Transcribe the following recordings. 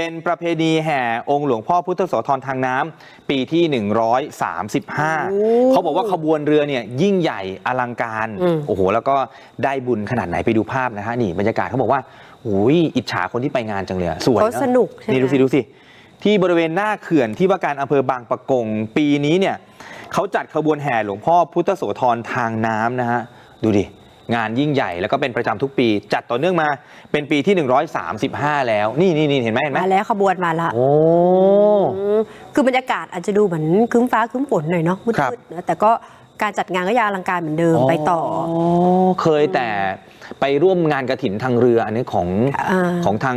เป็นประเพณีแห่องค์หลวงพ่อพุทธโสธรทางน้ำปีที่ 135 เขาบอกว่าขบวนเรือเนี่ยยิ่งใหญ่อลังการอืมโอ้โหแล้วก็ได้บุญขนาดไหนไปดูภาพนะฮะนี่บรรยากาศเขาบอกว่าอุ้ยอิจฉาคนที่ไปงานจังเลยอะสวยเขานะสนุกใช่ไหม นี่ดูสิดูสิ ที่บริเวณหน้าเขื่อนที่ว่าการอำเภอบางปะกง ปีนี้เนี่ยเขาจัดขบวนแห่หลวงพ่อพุทธโสธรทางน้ำนะฮะ ดูดิ งานยิ่งใหญ่แล้วก็เป็นประจำทุกปี จัดต่อเนื่องมาเป็นปีที่ 135 แล้ว นี่นี่นี่เห็นไหมเห็นไหมมาแล้วขบวนมาละโอ้อืมคือบรรยากาศอาจจะดูเหมือนครึ้มฟ้าครึ้มฝนหน่อยเนาะมืครับดๆนะแต่ก็การจัดงานก็ยังอลังการเหมือนเดิมไปต่อ เคยแต่ ไปร่วมงานกระถินทางเรืออันนี้ของอ่าของทาง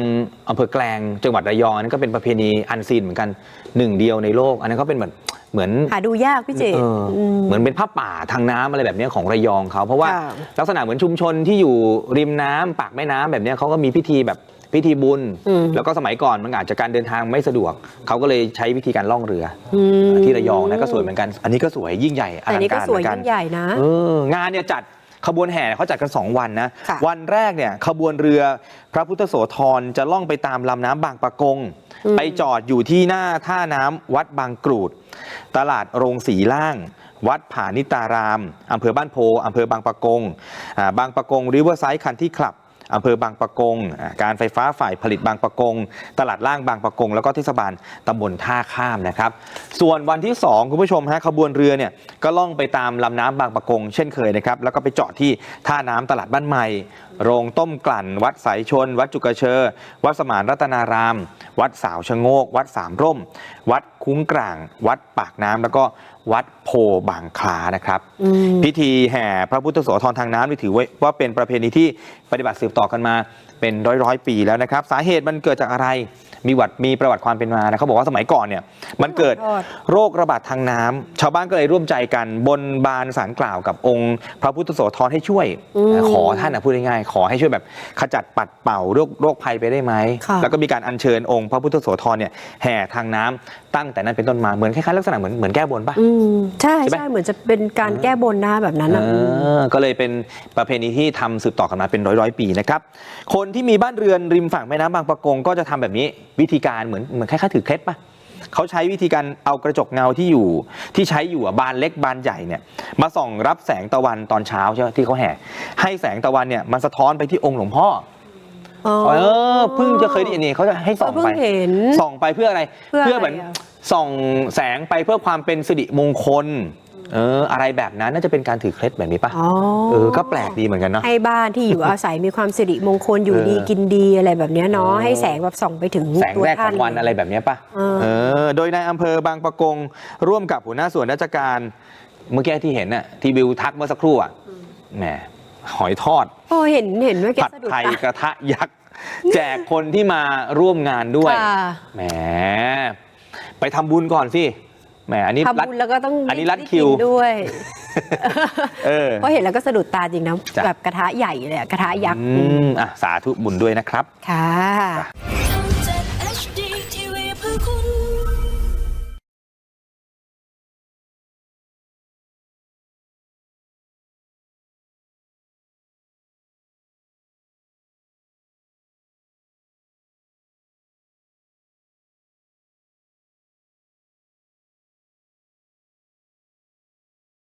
อำเภอแกลงจังหวัดระยองอันนั้นก็เป็นประเพณีอันซีนเหมือนกันหนึ่งเดียวในโลก อันนั้นก็เป็นเหมือนเหมือนหาดูยากพี่เจเอออมเหมือนเป็นผ้าป่าทางน้ำอะไรแบบเนี้ยของระยองเขาเพราะว่าค่ะลักษณะเหมือนชุมชนที่อยู่ริมน้ำปากแม่น้ำแบบเนี้ยเขาก็มีพิธีแบบพิธีบุญอืมแล้วก็สมัยก่อนมันอาจจะการเดินทางไม่สะดวก เขาก็เลยใช้วิธีการล่องเรืออืมอที่ระยองนะก็สวยเหมือนกัน อันนี้ก็สวยยิ่งใหญ่อแต่ลังนี่ก็การสเหวยมือนกัยิ่นงใหญ่นะเอองานเนี่ยจัด ขบวนแห่เขาจัดกัน 2 วันนะ ค่ะ วันแรกเนี่ยขบวนเรือพระพุทธโสธรจะล่องไปตามลำน้ำบางปะกง ไปจอดอยู่ที่หน้าท่าน้ำวัดบางกรูด ตลาดโรงสีล่าง วัดผานิตารามอำเภอบ้านโพอำเภอบางปะกงอ่าบางปะกงริเวอร์ไซด์คันที่คลับ อำเภอบางปะกง การไฟฟ้าฝ่ายผลิตบางปะกง ตลาดล่างบางปะกง แล้วก็เทศบาลตำบลท่าข้ามนะครับ ส่วนวันที่ 2 คุณผู้ชมฮะขบวนเรือเนี่ยก็ล่องไปตามลำน้ำบางปะกง เช่นเคยนะครับ แล้วก็ไปจอดที่ท่าน้ำตลาดบ้านใหม่ โรงต้มกลั่น วัดสายชน วัดจุกเชอ วัดสมานรัตนาราม วัดสาวชะโงก วัดสามร่ม วัด คุ้งกลาง วัดปากน้ำแล้วก็วัดโพบางคลานะครับอืมพิธีแห่พระพุทธโสธรทางน้ำนี่ถือว่าเป็นประเพณีที่ปฏิบัติสืบต่อกันมาเป็นร้อยร้อยๆปีแล้วนะครับ สาเหตุมันเกิดจากอะไรมีวัดมีประวัติความเป็นมานะเขาบอกว่าสมัยก่อนเนี่ยมันเกิดขอโทษโรคระบาดทางน้ำชาวบ้านก็เลยร่วมใจกันบนบานสารกล่าวกับองค์พระพุทธโสธรให้ช่วยอืมขอท่านนะพูดง่ายๆขอให้ช่วยแบบขจัดปัดเป่าโรคโรคภัยไปได้ไหมค่ะแล้วก็มีการอัญเชิญองค์พระพุทธโสธรเนี่ยแห่ทางน้ำตั้งแต่นั้นเป็นต้นมาเหมือนคล้ายๆลักษณะเหมือนเหมือนแก้บนปะอืมใช่ใช่ไหม ใช่เหมือนจะเป็นการแก้บนหน้าแบบนั้นนะ เออก็เลยเป็นประเพณีที่ทำสืบต่อกันมาเป็นร้อยร้อยๆปีนะครับ คนที่มีบ้านเรือนริมฝั่งแม่น้ำบางปะกงก็จะทำแบบนี้วิธีการเหมือนเหมือนคล้ายๆถือเคล็ดปะเขาใช้วิธีการเอากระจกเงาที่อยู่ที่ใช้อยู่อะบานเล็กบานใหญ่เนี่ยมาส่องรับแสงตะวันตอนเช้าใช่ไหมที่เขาแห่ให้แสงตะวันเนี่ยมันสะท้อนไปที่องค์หลวงพ่ออ๋อเออเพิ่งจะเคยได้ยินนี่เขาจะให้ส่องเพิ่งไปเห็นส่องไปเพื่ออะไรเพื่ออะไรเหมือนอะ ส่องแสงไปเพื่อความเป็นสิริมงคลเอออะไรแบบนั้นน่าจะเป็นการถือเคล็ดแบบนี้ปะอ๋อเออก็แปลกดีเหมือนกันเนาะให้บ้านที่อยู่อาศัยมีความสิริมงคลอยู่เออดีกินดีอะไรแบบเนี้ยเนาะเออให้แสงแบบส่องไปถึงแสงตัวแรกขท่าอนงวันอะไรแบบเนี้ยปะเออเออโดยในายอำเภอบางปะกง ร่วมกับหัวหน้าส่วนราชการ เมื่อกี้ที่เห็นน่ะที่บิวทักเมื่อสักครู่อะแหมหอยทอดโอ้เห็นเห็นเมื่อกี้ผัดสะดุดไทยตากระทะยักษ์แจกคนที่มาร่วมงานด้วยค่ะแหม ไปทำบุญก่อนสิแหมอันนี้ทำรัดบุญแล้วก็ต้องอันนี้รัดไกิคิวด้วยเออเพราะเห็นแล้วก็สะดุดตาจริงนะจ้ะแบบกระทะใหญ่เลยอะกระทะยักษ์อืมอะสาธุบุญด้วยนะครับ ค่ะจ้ะ